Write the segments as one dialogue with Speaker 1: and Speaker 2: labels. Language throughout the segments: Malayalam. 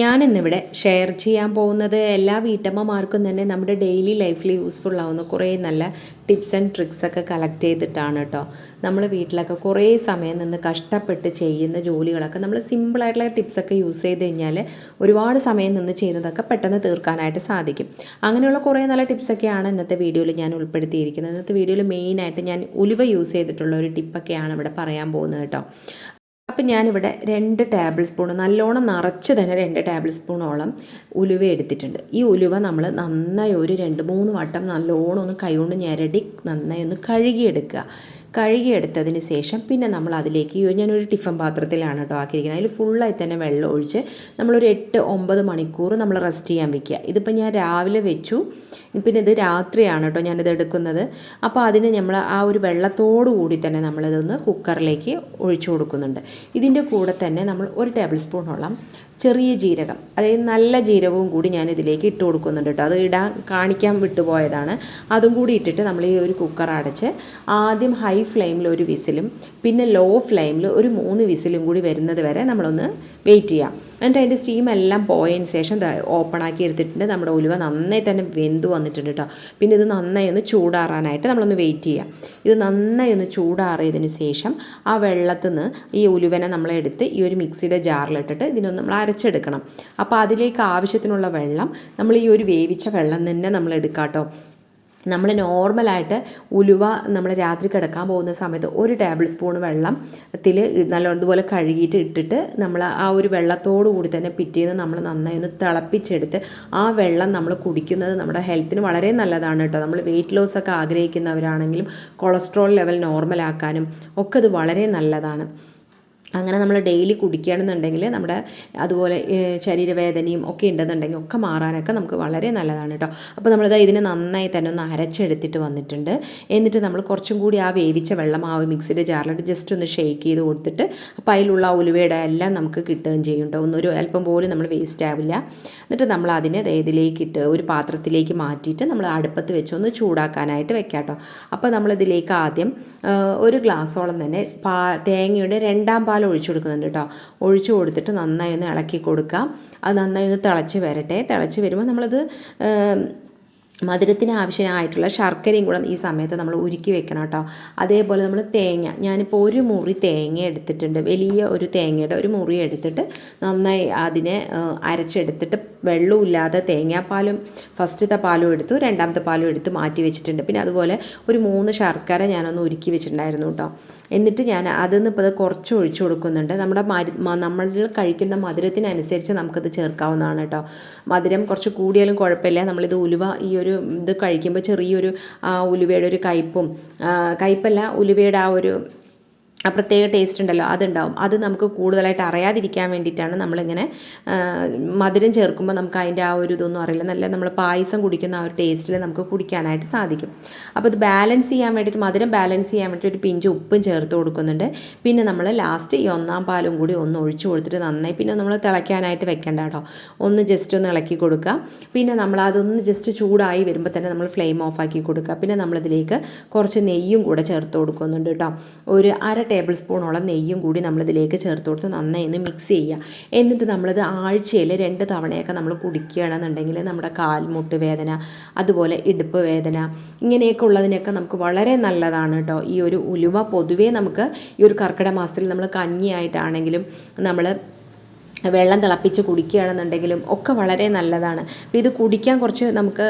Speaker 1: ഞാനിന്നിവിടെ ഷെയർ ചെയ്യാൻ പോകുന്നത് എല്ലാ വീട്ടമ്മമാർക്കും തന്നെ നമ്മുടെ ഡെയിലി ലൈഫിൽ യൂസ്ഫുൾ ആവുന്ന കുറേ നല്ല ടിപ്സ് ആൻഡ് ട്രിക്സ് ഒക്കെ കളക്ട് ചെയ്തിട്ടാണ് കേട്ടോ നമ്മൾ വീട്ടിലൊക്കെ കുറേ സമയം നിന്ന് കഷ്ടപ്പെട്ട് ചെയ്യുന്ന ജോലികളൊക്കെ നമ്മൾ സിമ്പിളായിട്ടുള്ള ടിപ്സൊക്കെ യൂസ് ചെയ്ത് കഴിഞ്ഞാൽ ഒരുപാട് സമയം നിന്ന് ചെയ്യുന്നതൊക്കെ പെട്ടെന്ന് തീർക്കാനായിട്ട് സാധിക്കും. അങ്ങനെയുള്ള കുറേ നല്ല ടിപ്സൊക്കെയാണ് ഇന്നത്തെ വീഡിയോയിൽ ഞാൻ ഉൾപ്പെടുത്തിയിരിക്കുന്നത്. ഇന്നത്തെ വീഡിയോയിൽ മെയിനായിട്ട് ഞാൻ ഉലുവ യൂസ് ചെയ്തിട്ടുള്ള ഒരു ടിപ്പൊക്കെയാണ് ഇവിടെ പറയാൻ പോകുന്നത് കേട്ടോ അപ്പം ഞാനിവിടെ രണ്ട് ടേബിൾ സ്പൂൺ നല്ലോണം നിറച്ച് തന്നെ രണ്ട് ടേബിൾ സ്പൂണോളം ഉലുവ എടുത്തിട്ടുണ്ട്. ഈ ഉലുവ നമ്മൾ നന്നായി ഒരു രണ്ട് മൂന്ന് വട്ടം നല്ലോണം ഒന്ന് കൈകൊണ്ട് ഞെരടി നന്നായി ഒന്ന് കഴുകിയെടുക്കുക. കഴുകിയെടുത്തതിന് ശേഷം പിന്നെ നമ്മൾ അതിലേക്ക് ഞാനൊരു ടിഫൻ പാത്രത്തിലാണ് കേട്ടോ ആക്കിയിരിക്കുന്നത്. അതിൽ ഫുള്ളായി തന്നെ വെള്ളം ഒഴിച്ച് നമ്മളൊരു എട്ട് ഒമ്പത് മണിക്കൂർ നമ്മൾ റെസ്റ്റ് ചെയ്യാൻ വെക്കുക. ഇതിപ്പോൾ ഞാൻ രാവിലെ വെച്ചു. പിന്നെ ഇത് രാത്രിയാണ് കേട്ടോ ഞാനിത് എടുക്കുന്നത്. അപ്പോൾ അതിന് നമ്മൾ ആ ഒരു വെള്ളത്തോടു കൂടി തന്നെ നമ്മളിതൊന്ന് കുക്കറിലേക്ക് ഒഴിച്ചു കൊടുക്കുന്നുണ്ട്. ഇതിന്റെ കൂടെ തന്നെ നമ്മൾ ഒരു ടേബിൾ സ്പൂണോളം ചെറിയ ജീരകം അതായത് നല്ല ജീരകവും കൂടി ഞാൻ ഇതിലേക്ക് ഇട്ട് കൊടുക്കുന്നുണ്ട് കേട്ടോ. അത് ഇടാൻ കാണിക്കാൻ വിട്ടുപോയതാണ്. അതും കൂടി ഇട്ടിട്ട് നമ്മൾ ഈ ഒരു കുക്കർ അടച്ച് ആദ്യം ഹൈ ഫ്ലെയിമിൽ ഒരു വിസിലും പിന്നെ ലോ ഫ്ലെയിമിൽ ഒരു മൂന്ന് വിസിലും കൂടി വരുന്നത് വരെ നമ്മളൊന്ന് വെയിറ്റ് ചെയ്യാം. എന്നിട്ട് അതിന്റെ സ്റ്റീം എല്ലാം പോയതിന് ശേഷം ഓപ്പൺ ആക്കി എടുത്തിട്ടുണ്ട്. നമ്മുടെ ഉലുവ നന്നായി തന്നെ വെന്ത് വന്നിട്ടുണ്ട് കേട്ടോ. പിന്നെ ഇത് നന്നായി ഒന്ന് ചൂടാറാനായിട്ട് നമ്മളൊന്ന് വെയിറ്റ് ചെയ്യാം. ഇത് നന്നായി ഒന്ന് ചൂടാറിയതിന് ശേഷം ആ വെള്ളത്തിൽ നിന്ന് ഈ ഉലുവനെ നമ്മളെടുത്ത് ഈ ഒരു മിക്സിയുടെ ജാറിലിട്ടിട്ട് ഇതിനൊന്ന് നമ്മൾ അരച്ചെടുക്കണം. അപ്പോൾ അതിലേക്ക് ആവശ്യത്തിനുള്ള വെള്ളം നമ്മൾ ഈ ഒരു വേവിച്ച വെള്ളം തന്നെ നമ്മൾ എടുക്കാട്ടോ. കേട്ടോ നമ്മൾ നോർമലായിട്ട് ഉലുവ നമ്മൾ രാത്രി കിടക്കാൻ പോകുന്ന സമയത്ത് ഒരു ടേബിൾ സ്പൂൺ വെള്ളത്തിൽ നല്ലതുപോലെ കഴുകിയിട്ട് ഇട്ടിട്ട് നമ്മൾ ആ ഒരു വെള്ളത്തോടു കൂടി തന്നെ പിറ്റേന്ന് നമ്മൾ നന്നായി ഒന്ന് തിളപ്പിച്ചെടുത്ത് ആ വെള്ളം നമ്മൾ കുടിക്കുന്നത് നമ്മുടെ ഹെൽത്തിന് വളരെ നല്ലതാണ് കേട്ടോ. നമ്മൾ വെയിറ്റ് ലോസ് ഒക്കെ ആഗ്രഹിക്കുന്നവരാണെങ്കിലും കൊളസ്ട്രോൾ ലെവൽ നോർമലാക്കാനും ഒക്കെ ഇത് വളരെ നല്ലതാണ്. അങ്ങനെ നമ്മൾ ഡെയിലി കുടിക്കുകയാണെന്നുണ്ടെങ്കിൽ നമ്മുടെ അതുപോലെ ശരീരവേദനയും ഒക്കെ ഉണ്ടെന്നുണ്ടെങ്കിൽ ഒക്കെ മാറാനൊക്കെ നമുക്ക് വളരെ നല്ലതാണ് കേട്ടോ. അപ്പോൾ നമ്മളിത് ഇതിനെ നന്നായി തന്നെ ഒന്ന് അരച്ചെടുത്തിട്ട് വന്നിട്ടുണ്ട്. എന്നിട്ട് നമ്മൾ കുറച്ചും കൂടി ആ വേവിച്ച വെള്ളം ആ മിക്സിയുടെ ജാറിലിട്ട് ജസ്റ്റ് ഒന്ന് ഷേക്ക് ചെയ്ത് കൊടുത്തിട്ട് അപ്പോൾ അതിലുള്ള ഉലുവയുടെ എല്ലാം നമുക്ക് കിട്ടുകയും ചെയ്യും കേട്ടോ. ഒന്നൊരു അല്പം പോലും നമ്മൾ വേസ്റ്റ് ആവില്ല. എന്നിട്ട് നമ്മൾ അതിനെ ഇതിലേക്ക് ഇട്ട് ഒരു പാത്രത്തിലേക്ക് മാറ്റിയിട്ട് നമ്മൾ അടുപ്പത്ത് വെച്ച് ഒന്ന് ചൂടാക്കാനായിട്ട് വെക്കാം കേട്ടോ. അപ്പോൾ നമ്മളിതിലേക്ക് ആദ്യം ഒരു ഗ്ലാസ്സോളം തന്നെ പാ തേങ്ങയുടെ രണ്ടാം പാൽ ഒഴിച്ചു കൊടുക്കുന്നുണ്ട് കേട്ടോ. ഒഴിച്ചു കൊടുത്തിട്ട് നന്നായി ഒന്ന് ഇളക്കി കൊടുക്കാം. അത് നന്നായി ഒന്ന് തിളച്ച് വരട്ടെ. തിളച്ച് വരുമ്പോൾ നമ്മളത് മധുരത്തിന് ആവശ്യമായിട്ടുള്ള ശർക്കരയും കൂടെ ഈ സമയത്ത് നമ്മൾ ഉരുക്കി വെക്കണം കേട്ടോ. അതേപോലെ നമ്മൾ തേങ്ങ ഞാനിപ്പോൾ ഒരു മുറി തേങ്ങ എടുത്തിട്ടുണ്ട്. വലിയ ഒരു തേങ്ങയുടെ ഒരു മുറി എടുത്തിട്ട് നന്നായി അതിനെ അരച്ചെടുത്തിട്ട് വെള്ളമില്ലാതെ തേങ്ങാപ്പാലും ഫസ്റ്റത്തെ പാലും എടുത്തു രണ്ടാമത്തെ പാലും എടുത്ത് മാറ്റി വെച്ചിട്ടുണ്ട്. പിന്നെ അതുപോലെ ഒരു മൂന്ന് ശർക്കര ഞാനൊന്ന് ഉരുക്കി വെച്ചിട്ടുണ്ടായിരുന്നു കേട്ടോ. എന്നിട്ട് ഞാൻ അതിൽ ഇപ്പോൾ കുറച്ച് ഒഴിച്ചു കൊടുക്കുന്നുണ്ട്. നമ്മുടെ നമ്മൾ കഴിക്കുന്ന മധുരത്തിനനുസരിച്ച് നമുക്കത് ചേർക്കാവുന്നതാണ് കേട്ടോ. മധുരം കുറച്ച് കൂടിയാലും കുഴപ്പമില്ല. നമ്മളിത് ഉലുവ ഈ ഒരു ഇത് കഴിക്കുമ്പോൾ ചെറിയൊരു ഉലുവയുടെ ഒരു കയ്പ്പും കയ്പ്പല്ല ഉലുവയുടെ ആ ഒരു ആ പ്രത്യേക ടേസ്റ്റ് ഉണ്ടല്ലോ അതുണ്ടാവും. അത് നമുക്ക് കൂടുതലായിട്ട് അറിയാതിരിക്കാൻ വേണ്ടിയിട്ടാണ് നമ്മളിങ്ങനെ മധുരം ചേർക്കുമ്പോൾ നമുക്ക് അതിന്റെ ആ ഒരു ഇതൊന്നും അറിയില്ല. നല്ല നമ്മൾ പായസം കുടിക്കുന്ന ആ ഒരു ടേസ്റ്റിൽ നമുക്ക് കുടിക്കാനായിട്ട് സാധിക്കും. അപ്പോൾ ഇത് ബാലൻസ് ചെയ്യാൻ വേണ്ടിയിട്ട് മധുരം ബാലൻസ് ചെയ്യാൻ വേണ്ടിയിട്ട് ഒരു പിഞ്ച് ഉപ്പും ചേർത്ത് കൊടുക്കുന്നുണ്ട്. പിന്നെ നമ്മൾ ലാസ്റ്റ് ഈ ഒന്നാം പാലും കൂടി ഒന്ന് ഒഴിച്ചു കൊടുത്തിട്ട് നന്നായി പിന്നെ നമ്മൾ തിളയ്ക്കാനായിട്ട് വെക്കേണ്ട കേട്ടോ. ഒന്ന് ജസ്റ്റ് ഒന്ന് ഇളക്കി കൊടുക്കുക. പിന്നെ നമ്മൾ അതൊന്ന് ജസ്റ്റ് ചൂടായി വരുമ്പോൾ തന്നെ നമ്മൾ ഫ്ലെയിം ഓഫ് ആക്കി കൊടുക്കുക. പിന്നെ നമ്മളിതിലേക്ക് കുറച്ച് നെയ്യും കൂടെ ചേർത്ത് കൊടുക്കുന്നുണ്ട് കേട്ടോ. ഒരു അര ടേബിൾ സ്പൂണോളം നെയ്യും കൂടി നമ്മളിതിലേക്ക് ചേർത്ത് കൊടുത്ത് നന്നായി ഒന്ന് മിക്സ് ചെയ്യുക. എന്നിട്ട് നമ്മളിത് ആഴ്ചയിൽ രണ്ട് തവണയൊക്കെ നമ്മൾ കുടിക്കുകയാണെന്നുണ്ടെങ്കിൽ നമ്മുടെ കാൽമുട്ട് വേദന അതുപോലെ ഇടുപ്പ് വേദന ഇങ്ങനെയൊക്കെ ഉള്ളതിനൊക്കെ നമുക്ക് വളരെ നല്ലതാണ് കേട്ടോ ഈ ഒരു ഉലുവ പൊതുവേ നമുക്ക് ഈ ഒരു കർക്കിടക മാസത്തിൽ നമ്മൾ കഞ്ഞിയായിട്ടാണെങ്കിലും നമ്മൾ വെള്ളം തിളപ്പിച്ച് കുടിക്കുകയാണെന്നുണ്ടെങ്കിലും ഒക്കെ വളരെ നല്ലതാണ്. അപ്പോൾ ഇത് കുടിക്കാൻ കുറച്ച് നമുക്ക്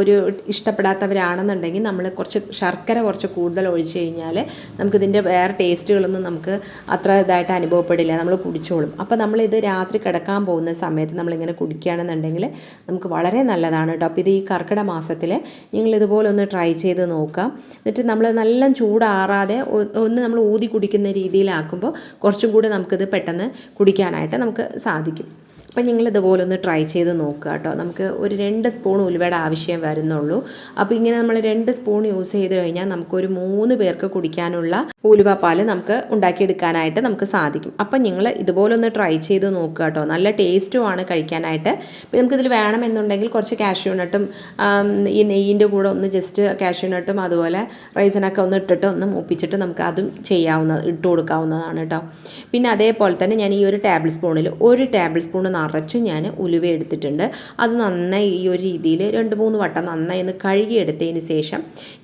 Speaker 1: ഒരു ഇഷ്ടപ്പെടാത്തവരാണെന്നുണ്ടെങ്കിൽ നമ്മൾ കുറച്ച് ശർക്കര കുറച്ച് കൂടുതൽ ഒഴിച്ച് കഴിഞ്ഞാൽ നമുക്കിതിന്റെ വേറെ ടേസ്റ്റുകളൊന്നും നമുക്ക് അത്ര ഇതായിട്ട് അനുഭവപ്പെടില്ല. നമ്മൾ കുടിച്ചോളും. അപ്പോൾ നമ്മളിത് രാത്രി കിടക്കാൻ പോകുന്ന സമയത്ത് നമ്മളിങ്ങനെ കുടിക്കുകയാണെന്നുണ്ടെങ്കിൽ നമുക്ക് വളരെ നല്ലതാണ് കേട്ടോ. അപ്പോൾ ഇത് ഈ കർക്കിട മാസത്തിൽ നിങ്ങൾ ഇതുപോലെ ഒന്ന് ട്രൈ ചെയ്ത് നോക്കാം എന്നിട്ട് നമ്മൾ നല്ല ചൂടാറാതെ ഒന്ന് നമ്മൾ ഊതി കുടിക്കുന്ന രീതിയിലാക്കുമ്പോൾ കുറച്ചും കൂടി നമുക്കിത് പെട്ടെന്ന് കുടിക്കാനായിട്ട് നമുക്ക് സാധിക്കും. അപ്പം നിങ്ങൾ ഇതുപോലെ ഒന്ന് ട്രൈ ചെയ്ത് നോക്കുക കേട്ടോ. നമുക്ക് ഒരു രണ്ട് സ്പൂൺ ഉലുവയുടെ ആവശ്യം വരുന്നുള്ളൂ. അപ്പോൾ ഇങ്ങനെ നമ്മൾ രണ്ട് സ്പൂൺ യൂസ് ചെയ്ത് കഴിഞ്ഞാൽ നമുക്കൊരു മൂന്ന് പേർക്ക് കുടിക്കാനുള്ള ഉലുവ പാൽ നമുക്ക് ഉണ്ടാക്കിയെടുക്കാനായിട്ട് നമുക്ക് സാധിക്കും. അപ്പം നിങ്ങൾ ഇതുപോലെ ഒന്ന് ട്രൈ ചെയ്ത് നോക്കുക കേട്ടോ. നല്ല ടേസ്റ്റുമാണ് കഴിക്കാനായിട്ട്. ഇപ്പം നമുക്കിതിൽ വേണമെന്നുണ്ടെങ്കിൽ കുറച്ച് കാഷ്യൂനട്ടും ഈ നെയ്യിന്റെ കൂടെ ഒന്ന് ജസ്റ്റ് കാഷ്യൂനട്ടും അതുപോലെ റൈസനൊക്കെ ഒന്ന് ഇട്ടിട്ട് ഒന്ന് മൂപ്പിച്ചിട്ട് നമുക്ക് അതും ചെയ്യാവുന്ന ഇട്ട് കൊടുക്കാവുന്നതാണ് കേട്ടോ. പിന്നെ അതേപോലെ തന്നെ ഞാൻ ഈ ഒരു ടേബിൾ സ്പൂണിൽ ഒരു ടേബിൾ സ്പൂൺ നിറച്ചും ഞാൻ ഉലുവ എടുത്തിട്ടുണ്ട്. അത് നന്നായി ഈ ഒരു രീതിയിൽ രണ്ട് മൂന്ന് വട്ടം നന്നായി ഒന്ന് കഴുകിയെടുത്തതിന് ശേഷം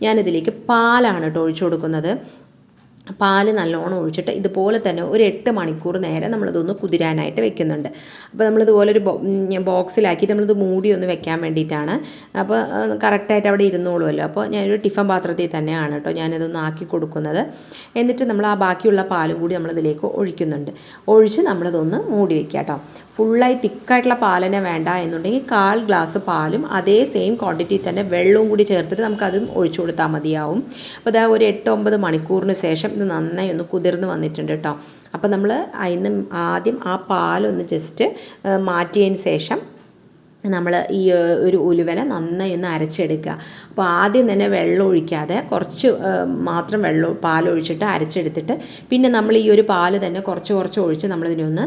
Speaker 1: ഞാനിതിലേക്ക് പാലാണ് കേട്ടോ ഒഴിച്ചു കൊടുക്കുന്നത്. പാൽ നല്ലോണം ഒഴിച്ചിട്ട് ഇതുപോലെ തന്നെ ഒരു എട്ട് മണിക്കൂർ നേരം നമ്മളിതൊന്ന് കുതിരാനായിട്ട് വെക്കുന്നുണ്ട്. അപ്പോൾ നമ്മളിതുപോലെ ഒരു ബോക്സിലാക്കിയിട്ട് നമ്മളിത് മൂടി ഒന്ന് വെക്കാൻ വേണ്ടിയിട്ടാണ്. അപ്പോൾ കറക്റ്റായിട്ട് അവിടെ ഇരുന്നോളുമല്ലോ. അപ്പോൾ ഞാനൊരു ടിഫൻ പാത്രത്തിൽ തന്നെയാണ് കേട്ടോ ഞാനിതൊന്ന് ആക്കി കൊടുക്കുന്നത്. എന്നിട്ട് നമ്മൾ ആ ബാക്കിയുള്ള പാലും കൂടി നമ്മളിതിലേക്ക് ഒഴിക്കുന്നുണ്ട്. ഒഴിച്ച് നമ്മളിതൊന്ന് മൂടി വെക്കുക കേട്ടോ. ഫുള്ളായി തിക്കായിട്ടുള്ള പാലിനെ വേണ്ട എന്നുണ്ടെങ്കിൽ കാൽ ഗ്ലാസ് പാലും അതേ സെയിം ക്വാണ്ടിറ്റി തന്നെ വെള്ളവും കൂടി ചേർത്തിട്ട് നമുക്കതും ഒഴിച്ചു കൊടുത്താൽ മതിയാവും. അപ്പോൾ അതായത് ഒരു എട്ട് ഒമ്പത് മണിക്കൂറിന് ശേഷം ഇത് നന്നായി ഒന്ന് കുതിർന്ന് വന്നിട്ടുണ്ട് കേട്ടോ അപ്പോൾ നമ്മൾ അതിന് ആദ്യം ആ പാലൊന്ന് ജസ്റ്റ് മാറ്റിയതിന് ശേഷം നമ്മൾ ഈ ഒരു ഉലുവനെ നന്നായി ഒന്ന് അരച്ചെടുക്കുക. അപ്പോൾ ആദ്യം തന്നെ വെള്ളം ഒഴിക്കാതെ കുറച്ച് മാത്രം വെള്ളം പാലൊഴിച്ചിട്ട് അരച്ചെടുത്തിട്ട് പിന്നെ നമ്മൾ ഈ ഒരു പാൽ തന്നെ കുറച്ച് കുറച്ച് ഒഴിച്ച് നമ്മളിതിനെ ഒന്ന്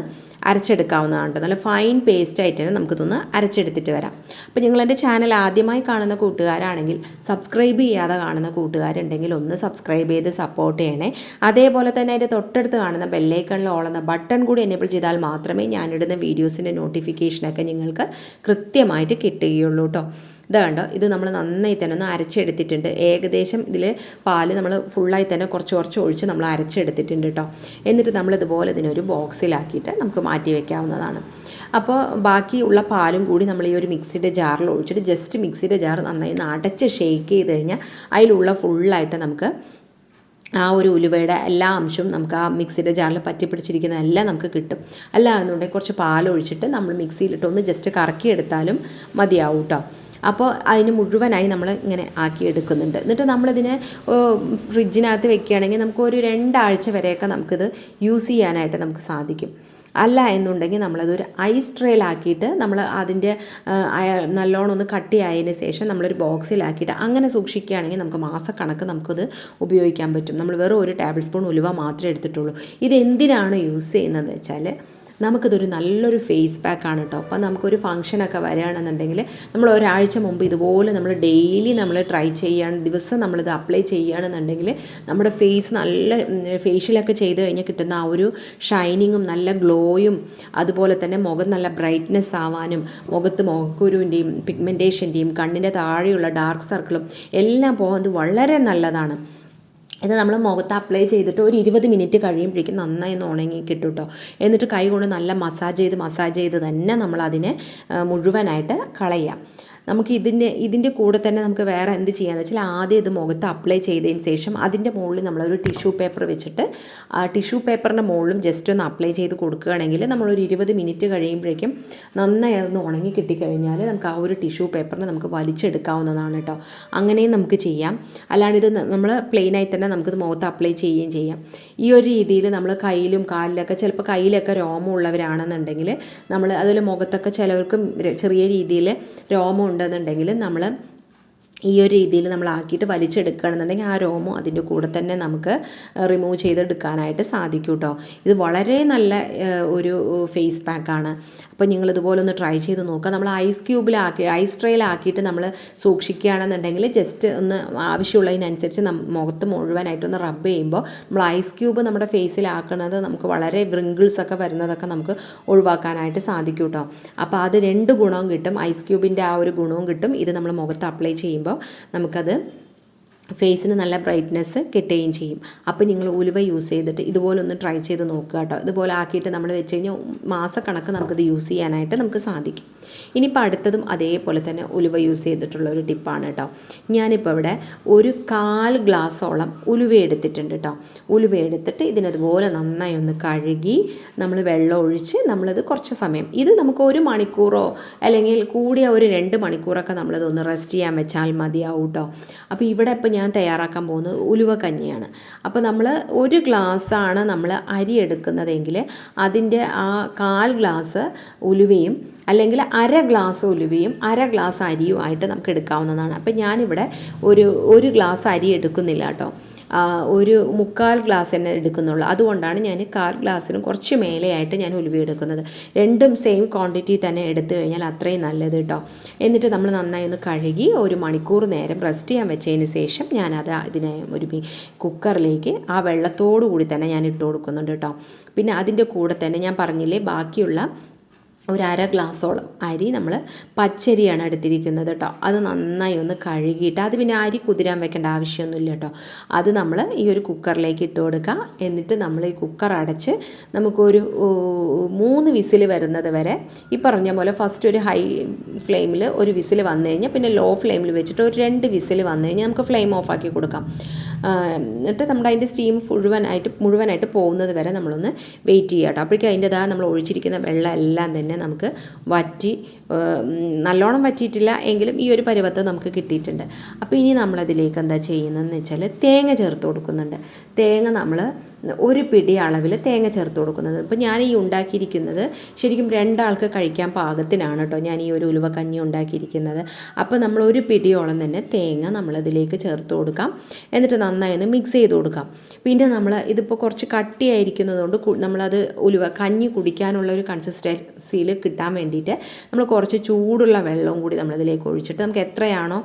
Speaker 1: അരച്ചെടുക്കാവുന്നതാണ് നല്ല ഫൈൻ പേസ്റ്റ് ആയിട്ട് തന്നെ നമുക്കിതൊന്ന് അരച്ചെടുത്തിട്ട് വരാം. അപ്പോൾ നിങ്ങൾ എന്റെ ചാനൽ ആദ്യമായി കാണുന്ന കൂട്ടുകാരാണെങ്കിൽ സബ്സ്ക്രൈബ് ചെയ്യാതെ കാണുന്ന കൂട്ടുകാരുണ്ടെങ്കിൽ ഒന്ന് സബ്സ്ക്രൈബ് ചെയ്ത് സപ്പോർട്ട് ചെയ്യണേ. അതേപോലെ തന്നെ അതിന്റെ തൊട്ടടുത്ത് കാണുന്ന ബെല്ലൈക്കണിൽ ഓളുന്ന ബട്ടൺ കൂടി എനേബിൾ ചെയ്താൽ മാത്രമേ ഞാനിടുന്ന വീഡിയോസിന്റെ നോട്ടിഫിക്കേഷനൊക്കെ നിങ്ങൾക്ക് കൃത്യമായിട്ട് കിട്ടുകയുള്ളൂ കേട്ടോ. ഇത് കണ്ടോ ഇത് നമ്മൾ നന്നായി തന്നെ ഒന്ന് അരച്ചെടുത്തിട്ടുണ്ട്. ഏകദേശം ഇതിൽ പാൽ നമ്മൾ ഫുള്ളായി തന്നെ കുറച്ച് കുറച്ച് ഒഴിച്ച് നമ്മൾ അരച്ചെടുത്തിട്ടുണ്ട് കേട്ടോ എന്നിട്ട് നമ്മൾ ഇതുപോലെ ഇതിനൊരു ബോക്സിലാക്കിയിട്ട് നമുക്ക് മാറ്റി വയ്ക്കാവുന്നതാണ് അപ്പോൾ ബാക്കിയുള്ള പാലും കൂടി നമ്മൾ ഈ ഒരു മിക്സിയുടെ ജാറിൽ ഒഴിച്ചിട്ട് ജസ്റ്റ് മിക്സിയുടെ ജാർ നന്നായി ഒന്ന് അടച്ച് ഷേക്ക് ചെയ്ത് കഴിഞ്ഞാൽ അതിലുള്ള ഫുള്ളായിട്ട് നമുക്ക് ആ ഒരു ഉലുവയുടെ എല്ലാ അംശവും നമുക്ക് ആ മിക്സിയുടെ ജാറിൽ പറ്റി പിടിച്ചിരിക്കുന്നതെല്ലാം നമുക്ക് കിട്ടും. അല്ല എന്നുണ്ടെങ്കിൽ കുറച്ച് പാലൊഴിച്ചിട്ട് നമ്മൾ മിക്സിയിലിട്ട് ഒന്ന് ജസ്റ്റ് കറക്കിയെടുത്താലും മതിയാവും കേട്ടോ അപ്പോൾ അതിന് മുഴുവനായി നമ്മൾ ഇങ്ങനെ ആക്കിയെടുക്കുന്നുണ്ട്. എന്നിട്ട് നമ്മളിതിനെ ഫ്രിഡ്ജിനകത്ത് വെക്കുകയാണെങ്കിൽ നമുക്ക് ഒരു രണ്ടാഴ്ച വരെയൊക്കെ നമുക്കിത് യൂസ് ചെയ്യാനായിട്ട് നമുക്ക് സാധിക്കും. അല്ല എന്നുണ്ടെങ്കിൽ നമ്മളതൊരു ഐസ് ട്രേയിലാക്കിയിട്ട് നമ്മൾ അതിന്റെ നല്ലോണം ഒന്ന് കട്ടിയായതിന് ശേഷം നമ്മളൊരു ബോക്സിലാക്കിയിട്ട് അങ്ങനെ സൂക്ഷിക്കുകയാണെങ്കിൽ നമുക്ക് മാസക്കണക്ക് നമുക്കത് ഉപയോഗിക്കാൻ പറ്റും. നമ്മൾ വെറും ഒരു ടേബിൾ സ്പൂൺ ഉലുവ മാത്രമേ എടുത്തിട്ടുള്ളൂ. ഇത് എന്തിനാണ് യൂസ് ചെയ്യുന്നത് വെച്ചാൽ നമുക്കിതൊരു നല്ലൊരു ഫേസ് പാക്കാണ് കേട്ടോ അപ്പോൾ നമുക്കൊരു ഫംഗ്ഷനൊക്കെ വരികയാണെന്നുണ്ടെങ്കിൽ നമ്മൾ ഒരാഴ്ച മുമ്പ് ഇതുപോലെ നമ്മൾ ഡെയിലി നമ്മൾ ട്രൈ ചെയ്യുകയാണ് ദിവസം നമ്മളിത് അപ്ലൈ ചെയ്യുകയാണെന്നുണ്ടെങ്കിൽ നമ്മുടെ ഫേസ് നല്ല ഫേഷ്യലൊക്കെ ചെയ്ത് കഴിഞ്ഞാൽ കിട്ടുന്ന ആ ഒരു ഷൈനിങ്ങും നല്ല ഗ്ലോയും അതുപോലെ തന്നെ മുഖം നല്ല ബ്രൈറ്റ്നെസ് ആവാനും മുഖത്ത് മുഖക്കുരുവിന്റെയും പിഗ്മെന്റേഷന്റെയും കണ്ണിന്റെ താഴെയുള്ള ഡാർക്ക് സർക്കിളും എല്ലാം പോകുന്നത് വളരെ നല്ലതാണ്. ഇത് നമ്മൾ മുഖത്ത് അപ്ലൈ ചെയ്തിട്ട് ഒരു ഇരുപത് മിനിറ്റ് കഴിയുമ്പോഴേക്കും നന്നായി ഒന്ന് ഉണങ്ങി കിട്ടും കേട്ടോ എന്നിട്ട് കൈ കൊണ്ട് നല്ല മസാജ് ചെയ്ത് മസാജ് ചെയ്ത് തന്നെ നമ്മളതിനെ മുഴുവനായിട്ട് കളയാം. നമുക്ക് ഇതിന്റെ ഇതിന്റെ കൂടെ തന്നെ നമുക്ക് വേറെ എന്ത് ചെയ്യാന്ന് വെച്ചാൽ ആദ്യം ഇത് മുഖത്ത് അപ്ലൈ ചെയ്തതിന് ശേഷം അതിന്റെ മുകളിൽ നമ്മളൊരു ടിഷ്യൂ പേപ്പർ വെച്ചിട്ട് ടിഷ്യൂ പേപ്പറിന്റെ മുകളിലും ജസ്റ്റ് ഒന്ന് അപ്ലൈ ചെയ്ത് കൊടുക്കുകയാണെങ്കിൽ നമ്മളൊരു ഇരുപത് മിനിറ്റ് കഴിയുമ്പോഴേക്കും നന്നായി അതൊന്ന് ഉണങ്ങി കിട്ടിക്കഴിഞ്ഞാൽ നമുക്ക് ആ ഒരു ടിഷ്യൂ പേപ്പറിനെ നമുക്ക് വലിച്ചെടുക്കാവുന്നതാണ് കേട്ടോ. അങ്ങനെയും നമുക്ക് ചെയ്യാം. അല്ലാണ്ട് ഇത് നമ്മൾ പ്ലെയിനായി തന്നെ നമുക്കിത് മുഖത്ത് അപ്ലൈ ചെയ്യുകയും ചെയ്യാം. ഈ ഒരു രീതിയിൽ നമ്മൾ കയ്യിലും കാലിലൊക്കെ ചിലപ്പോൾ കയ്യിലൊക്കെ രോമം ഉള്ളവരാണെന്നുണ്ടെങ്കിൽ നമ്മൾ അതിൽ മുഖത്തൊക്കെ ചിലവർക്ക് ചെറിയ രീതിയിൽ രോമം ഉണ്ടെന്നുണ്ടെങ്കിൽ നമ്മൾ ഈ ഒരു രീതിയിൽ നമ്മൾ ആക്കിയിട്ട് വലിച്ചെടുക്കുകയാണെന്നുണ്ടെങ്കിൽ ആ രോമം അതിന്റെ കൂടെ തന്നെ നമുക്ക് റിമൂവ് ചെയ്തെടുക്കാനായിട്ട് സാധിക്കും കേട്ടോ ഇത് വളരെ നല്ല ഒരു ഫേസ് പാക്കാണ് അപ്പോൾ നിങ്ങൾ ഇതുപോലെ ഒന്ന് ട്രൈ ചെയ്ത് നോക്കുക. നമ്മൾ ഐസ് ക്യൂബിലാക്കി ഐസ് ട്രേയിലാക്കിയിട്ട് നമ്മൾ സൂക്ഷിക്കുകയാണെന്നുണ്ടെങ്കിൽ ജസ്റ്റ് ഒന്ന് ആവശ്യമുള്ളതിനനുസരിച്ച് മുഖത്ത് മുഴുവനായിട്ടൊന്ന് റബ്ബ് ചെയ്യുമ്പോൾ നമ്മൾ ഐസ് ക്യൂബ് നമ്മുടെ ഫേസിലാക്കുന്നത് നമുക്ക് വളരെ വൃങ്കിൾസൊക്കെ ഒക്കെ വരുന്നതൊക്കെ നമുക്ക് ഒഴിവാക്കാനായിട്ട് സാധിക്കും കേട്ടോ അപ്പോൾ അത് രണ്ട് ഗുണവും കിട്ടും. ഐസ് ക്യൂബിന്റെ ആ ഒരു ഗുണവും കിട്ടും. ഇത് നമ്മൾ മുഖത്ത് അപ്ലൈ ചെയ്യുമ്പോൾ നമുക്കത് ഫേസിന് നല്ല ബ്രൈറ്റ്നെസ് കിട്ടുകയും ചെയ്യും. അപ്പോൾ നിങ്ങൾ ഉലുവ യൂസ് ചെയ്തിട്ട് ഇതുപോലെ ഒന്ന് ട്രൈ ചെയ്ത് നോക്കുക കേട്ടോ. ഇതുപോലെ ആക്കിയിട്ട് നമ്മൾ വെച്ച് കഴിഞ്ഞാൽ മാസക്കണക്ക് നമുക്കിത് യൂസ് ചെയ്യാനായിട്ട് നമുക്ക് സാധിക്കും. ഇനിയിപ്പോൾ അടുത്തതും അതേപോലെ തന്നെ ഉലുവ യൂസ് ചെയ്തിട്ടുള്ള ഒരു ടിപ്പാണ് കേട്ടോ ഞാനിപ്പോൾ ഇവിടെ ഒരു കാൽ ഗ്ലാസ്സോളം ഉലുവ എടുത്തിട്ടുണ്ട് കേട്ടോ ഉലുവ എടുത്തിട്ട് ഇതിനതുപോലെ നന്നായി ഒന്ന് കഴുകി നമ്മൾ വെള്ളം ഒഴിച്ച് നമ്മളത് കുറച്ച് സമയം ഇത് നമുക്ക് ഒരു മണിക്കൂറോ അല്ലെങ്കിൽ കൂടിയ ഒരു രണ്ട് മണിക്കൂറൊക്കെ നമ്മളത് ഒന്ന് റെസ്റ്റ് ചെയ്യാൻ വെച്ചാൽ മതിയാവും കേട്ടോ അപ്പോൾ ഇവിടെ ഇപ്പോൾ ഞാൻ തയ്യാറാക്കാൻ പോകുന്നത് ഉലുവ കഞ്ഞിയാണ്. അപ്പോൾ നമ്മൾ ഒരു ഗ്ലാസ്സാണ് നമ്മൾ അരി എടുക്കുന്നതെങ്കിൽ അതിന്റെ ആ കാൽ ഗ്ലാസ് ഉലുവയും അല്ലെങ്കിൽ അര ഗ്ലാസ് ഉലുവയും അര ഗ്ലാസ് അരിയുമായിട്ട് നമുക്ക് എടുക്കാവുന്നതാണ്. അപ്പം ഞാനിവിടെ ഒരു ഒരു ഗ്ലാസ് അരി എടുക്കുന്നില്ല കേട്ടോ. ഒരു മുക്കാൽ ഗ്ലാസ് തന്നെ എടുക്കുന്നുള്ളൂ. അതുകൊണ്ടാണ് ഞാൻ കാൽ ഗ്ലാസ്സിനും കുറച്ച് മേലെയായിട്ട് ഞാൻ ഉലുവ എടുക്കുന്നത്. രണ്ടും സെയിം ക്വാണ്ടിറ്റി തന്നെ എടുത്തു കഴിഞ്ഞാൽ അത്രയും നല്ലത് കേട്ടോ. എന്നിട്ട് നമ്മൾ നന്നായി ഒന്ന് കഴുകി ഒരു മണിക്കൂർ നേരം റെസ്റ്റ് ചെയ്യാൻ വെച്ചതിന് ശേഷം ഞാനത് ഇതിനെ ഒരു കുക്കറിലേക്ക് ആ വെള്ളത്തോടു കൂടി തന്നെ ഞാൻ ഇട്ട് കൊടുക്കുന്നുണ്ട് കേട്ടോ. പിന്നെ അതിന്റെ കൂടെ തന്നെ ഞാൻ പറഞ്ഞില്ലേ ബാക്കിയുള്ള ഒരു അര ഗ്ലാസ്സോളം അരി നമ്മൾ പച്ചരിയാണ് എടുത്തിരിക്കുന്നത് കേട്ടോ അത് നന്നായി ഒന്ന് കഴുകിയിട്ട് അത് പിന്നെ അരി കുതിരാൻ വെക്കേണ്ട ആവശ്യമൊന്നുമില്ല കേട്ടോ അത് നമ്മൾ ഈ ഒരു കുക്കറിലേക്ക് ഇട്ട് കൊടുക്കുക. എന്നിട്ട് നമ്മൾ ഈ കുക്കർ അടച്ച് നമുക്കൊരു മൂന്ന് വിസിൽ വരുന്നത് വരെ ഈ പറഞ്ഞ പോലെ ഫസ്റ്റ് ഒരു ഹൈ ഫ്ലെയിമിൽ ഒരു വിസിൽ വന്നു കഴിഞ്ഞാൽ പിന്നെ ലോ ഫ്ലെയിമിൽ വെച്ചിട്ട് ഒരു രണ്ട് വിസിൽ വന്നു കഴിഞ്ഞാൽ നമുക്ക് ഫ്ലെയിം ഓഫ് ആക്കി കൊടുക്കാം. എന്നിട്ട് നമ്മുടെ അതിന്റെ സ്റ്റീം മുഴുവനായിട്ട് മുഴുവനായിട്ട് പോകുന്നത് വരെ നമ്മളൊന്ന് വെയിറ്റ് ചെയ്യാം കേട്ടോ അപ്പോഴേക്കും അതിന്റെതാ നമ്മൾ ഒഴിച്ചിരിക്കുന്ന വെള്ളം എല്ലാം തന്നെ നമുക്ക് വറ്റി നല്ലോണം പറ്റിയിട്ടില്ല എങ്കിലും ഈ ഒരു പരുവത്ത് നമുക്ക് കിട്ടിയിട്ടുണ്ട്. അപ്പോൾ ഇനി നമ്മളതിലേക്ക് എന്താ ചെയ്യുന്നതെന്ന് വെച്ചാൽ തേങ്ങ ചേർത്ത് കൊടുക്കുന്നുണ്ട്. തേങ്ങ നമ്മൾ ഒരു പിടി അളവിൽ തേങ്ങ ചേർത്ത് കൊടുക്കുന്നത്. ഇപ്പോൾ ഞാൻ ഈ ഉണ്ടാക്കിയിരിക്കുന്നത് ശരിക്കും രണ്ടാൾക്ക് കഴിക്കാൻ പാകത്തിനാണ് കേട്ടോ ഞാൻ ഈ ഒരു ഉലുവ കഞ്ഞി ഉണ്ടാക്കിയിരിക്കുന്നത്. അപ്പോൾ നമ്മൾ ഒരു പിടിയോളം തന്നെ തേങ്ങ നമ്മളതിലേക്ക് ചേർത്ത് കൊടുക്കാം. എന്നിട്ട് നന്നായി ഒന്ന് മിക്സ് ചെയ്ത് കൊടുക്കാം. പിന്നെ നമ്മൾ ഇതിപ്പോൾ കുറച്ച് കട്ടിയായിരിക്കുന്നതുകൊണ്ട് നമ്മളത് ഉലുവ കഞ്ഞി കുടിക്കാനുള്ള ഒരു കൺസിസ്റ്റൻസിയിൽ കിട്ടാൻ വേണ്ടിയിട്ട് നമ്മൾ കുറച്ച് ചൂടുള്ള വെള്ളവും കൂടി നമ്മളിതിലേക്ക് ഒഴിച്ചിട്ട് നമുക്ക് എത്രയാണോ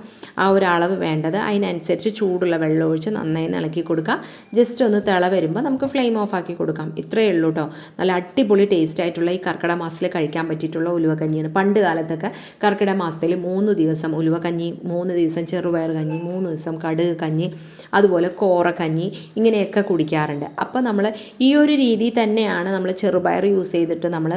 Speaker 1: ആ ഒരു അളവ് വേണ്ടത് അതിനനുസരിച്ച് ചൂടുള്ള വെള്ളം ഒഴിച്ച് നന്നായി ഇളക്കി കൊടുക്കുക. ജസ്റ്റ് ഒന്ന് തിള വരുമ്പോൾ നമുക്ക് ഫ്ലെയിം ഓഫ് ആക്കി കൊടുക്കാം. ഇത്രയേ ഉള്ളൂ കേട്ടോ നല്ല അടിപൊളി ടേസ്റ്റ് ആയിട്ടുള്ള ഈ കർക്കിട മാസത്തിൽ കഴിക്കാൻ പറ്റിയിട്ടുള്ള ഉലുവ കഞ്ഞിയാണ്. പണ്ട് കാലത്തൊക്കെ കർക്കിട മാസത്തിൽ മൂന്ന് ദിവസം ഉലുവ കഞ്ഞി മൂന്ന് ദിവസം ചെറുപയർ കഞ്ഞി മൂന്ന് ദിവസം കടുക് കഞ്ഞി അതുപോലെ കോറ കഞ്ഞി ഇങ്ങനെയൊക്കെ കുടിക്കാറുണ്ട്. അപ്പോൾ നമ്മൾ ഈ ഒരു രീതി തന്നെയാണ് നമ്മൾ ചെറുപയർ യൂസ് ചെയ്തിട്ട് നമ്മൾ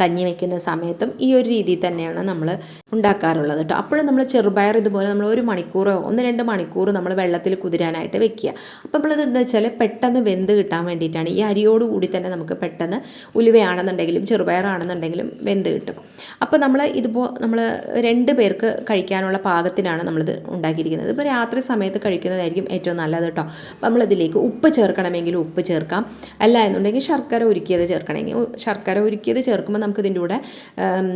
Speaker 1: കഞ്ഞി വെക്കുന്ന സമയത്തും ഈ ഒരു രീതിയിൽ തന്നെയാണ് നമ്മൾ ഉണ്ടാക്കാറുള്ളത് കേട്ടോ. അപ്പോഴും നമ്മൾ ചെറുപയർ ഇതുപോലെ നമ്മൾ ഒരു മണിക്കൂറോ ഒന്ന് രണ്ട് മണിക്കൂർ നമ്മൾ വെള്ളത്തിൽ കുതിരാനായിട്ട് വെക്കുക. അപ്പോൾ നമ്മളത് എന്താ വെച്ചാൽ പെട്ടെന്ന് വെന്ത് കിട്ടാൻ വേണ്ടിയിട്ടാണ്. ഈ അരിയോട് കൂടി തന്നെ നമുക്ക് പെട്ടെന്ന് ഉലുവയാണെന്നുണ്ടെങ്കിലും ചെറുപയറാണെന്നുണ്ടെങ്കിലും വെന്ത് കിട്ടും. അപ്പോൾ നമ്മൾ ഇതിപ്പോൾ നമ്മൾ രണ്ട് പേർക്ക് കഴിക്കാനുള്ള പാകത്തിനാണ് നമ്മളിത് ഉണ്ടാക്കിയിരിക്കുന്നത്. ഇപ്പോൾ രാത്രി സമയത്ത് കഴിക്കുന്നതായിരിക്കും ഏറ്റവും നല്ലത് കേട്ടോ. അപ്പോൾ നമ്മളിതിലേക്ക് ഉപ്പ് ചേർക്കണമെങ്കിൽ ഉപ്പ് ചേർക്കാം. അല്ല എന്നുണ്ടെങ്കിൽ ശർക്കര ഒരുക്കിയത് ചേർക്കണമെങ്കിൽ ശർക്കര ഒരുക്കിയത് ഉരുക്കിയത് ചേർക്കുമ്പോൾ നമുക്ക് കൂടെ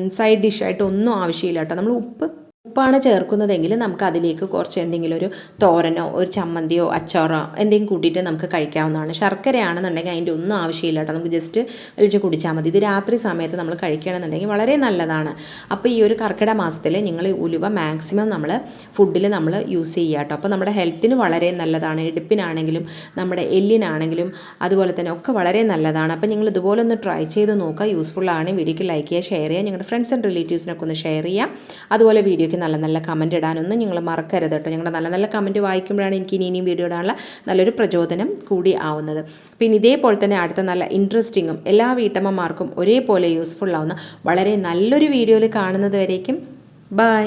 Speaker 1: സൈഡ് ഡിഷായിട്ട് ഒന്നും ആവശ്യമില്ല കേട്ടോ. നമ്മൾ ഉപ്പ് ഉപ്പാണ് ചേർക്കുന്നതെങ്കിൽ നമുക്ക് അതിലേക്ക് കുറച്ച് എന്തെങ്കിലും ഒരു തോരനോ ഒരു ചമ്മന്തിയോ അച്ചാറോ എന്തെങ്കിലും കൂട്ടിയിട്ട് നമുക്ക് കഴിക്കാവുന്നതാണ്. ശർക്കരയാണെന്നുണ്ടെങ്കിൽ അതിന്റെ ഒന്നും ആവശ്യമില്ല കേട്ടോ. നമുക്ക് ജസ്റ്റ് വലിച്ച് കുടിച്ചാൽ മതി. ഇത് രാത്രി സമയത്ത് നമ്മൾ കഴിക്കുകയാണെന്നുണ്ടെങ്കിൽ വളരെ നല്ലതാണ്. അപ്പോൾ ഈ ഒരു കർക്കിടക മാസത്തിൽ നിങ്ങൾ ഉലുവ മാക്സിമം നമ്മൾ ഫുഡിൽ നമ്മൾ യൂസ് ചെയ്യുക കേട്ടോ. അപ്പോൾ നമ്മുടെ ഹെൽത്തിന് വളരെ നല്ലതാണ്. ഇടുപ്പിനാണെങ്കിലും നമ്മുടെ എല്ലിനാണെങ്കിലും അതുപോലെ തന്നെ ഒക്കെ വളരെ നല്ലതാണ്. അപ്പോൾ നിങ്ങൾ ഇതുപോലെ ഒന്ന് ട്രൈ ചെയ്ത് നോക്കുക. യൂസ്ഫുള്ളാണ് വീഡിയോക്ക് ലൈക്ക് ചെയ്യുക ഷെയർ ചെയ്യുക. നിങ്ങളുടെ ഫ്രണ്ട്സ് ആൻഡ് റിലേറ്റീവ്സിനൊക്കെ ഒന്ന് ഷെയർ ചെയ്യുക. അതുപോലെ വീഡിയോയ്ക്ക് നല്ല നല്ല കമന്റ് ഇടാനൊന്നും നിങ്ങൾ മറക്കരുത് കേട്ടോ. ഞങ്ങളുടെ നല്ല നല്ല കമന്റ് വായിക്കുമ്പോഴാണ് എനിക്ക് ഇനി ഇനിയും വീഡിയോ ഇടാനുള്ള നല്ലൊരു പ്രചോദനം കൂടി ആവുന്നത്. പിന്നെ ഇതേപോലെ തന്നെ അടുത്ത നല്ല ഇൻട്രസ്റ്റിങ്ങും എല്ലാ വീട്ടമ്മമാർക്കും ഒരേപോലെ യൂസ്ഫുൾ ആവുന്ന വളരെ നല്ലൊരു വീഡിയോയിൽ കാണുന്നത് വരേക്കും. ബൈ